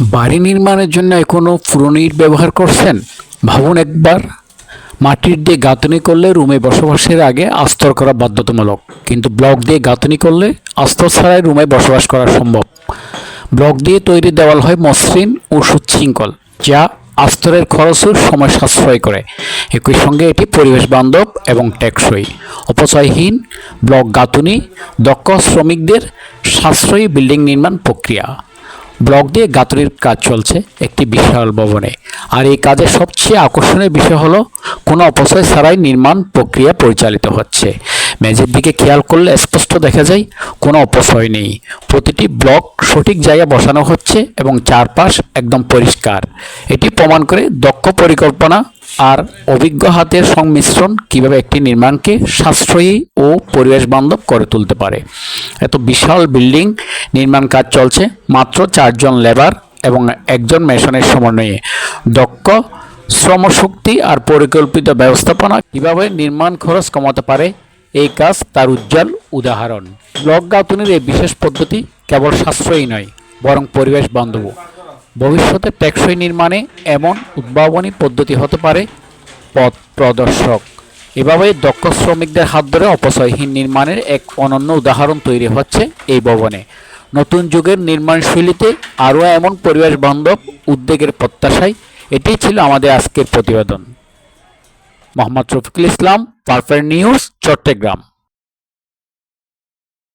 বাড়ি নির্মাণের জন্য এখনও পুরনো ইট ব্যবহার করছেন? ভাবুন একবার। মাটির দিয়ে গাঁথনি করলে রুমে বসবাসের আগে আস্তর করা বাধ্যতামূলক। কিন্তু ব্লক দিয়ে গাঁথনি করলে আস্তর ছাড়াই রুমে বসবাস করা সম্ভব। ব্লক দিয়ে তৈরি দেওয়াল হয় মসৃণ ও সুশৃঙ্খল, যা আস্তরের খরচও সময় সাশ্রয় করে। একই সঙ্গে এটি পরিবেশ বান্ধব এবং টেকসই। অপচয়হীন ব্লক গাঁথনি, দক্ষ শ্রমিকদের সাশ্রয়ী বিল্ডিং নির্মাণ প্রক্রিয়া। ব্লক দিয়ে গাঁথনির কাজ চলছে একটি বিশাল ভবনে। আর এই কাজের সবচেয়ে আকর্ষণীয় বিষয় হলো, কোনো অপচয় ছাড়াই নির্মাণ প্রক্রিয়া পরিচালিত হচ্ছে। মেঝের দিকে খেয়াল করলে স্পষ্ট দেখা যায়, কোনো অপচয় নেই। প্রতিটি ব্লক সঠিক জায়গায় বসানো হচ্ছে এবং চারপাশ একদম পরিষ্কার। এটি প্রমাণ করে দক্ষ পরিকল্পনা আর অভিজ্ঞ হাতের সংমিশ্রণ কীভাবে একটি নির্মাণকে সাশ্রয়ী ও পরিবেশ বান্ধব করে তুলতে পারে। এত বিশাল বিল্ডিং নির্মাণ কাজ চলছে। মাত্র চারজন লেবার এবং একজন মেশনের সমন্বয়ে। দক্ষ শ্রমশক্তি আর পরিকল্পিত ব্যবস্থাপনা কীভাবে নির্মাণ খরচ কমাতে পারে, এই কাজ তার উজ্জ্বল উদাহরণ। ব্লক গাঁথনির এই বিশেষ পদ্ধতি কেবল সাশ্রয়ী নয়, বরং পরিবেশ বান্ধব। ভবিষ্যতে টেকসই নির্মাণে এমন উদ্ভাবনী পদ্ধতি হতে পারে পথ প্রদর্শক। এভাবে দক্ষ শ্রমিকদের হাত ধরে অপচয়হীন নির্মাণের এক অনন্য উদাহরণ তৈরি হচ্ছে এই ভবনে। নতুন যুগের নির্মাণশৈলীতে আরও এমন পরিবেশ বান্ধব উদ্যোগের প্রত্যাশায় এটি ছিল আমাদের আজকের প্রতিবেদন। Mohammad Rafiqul Islam, Perfect News, Chittagong.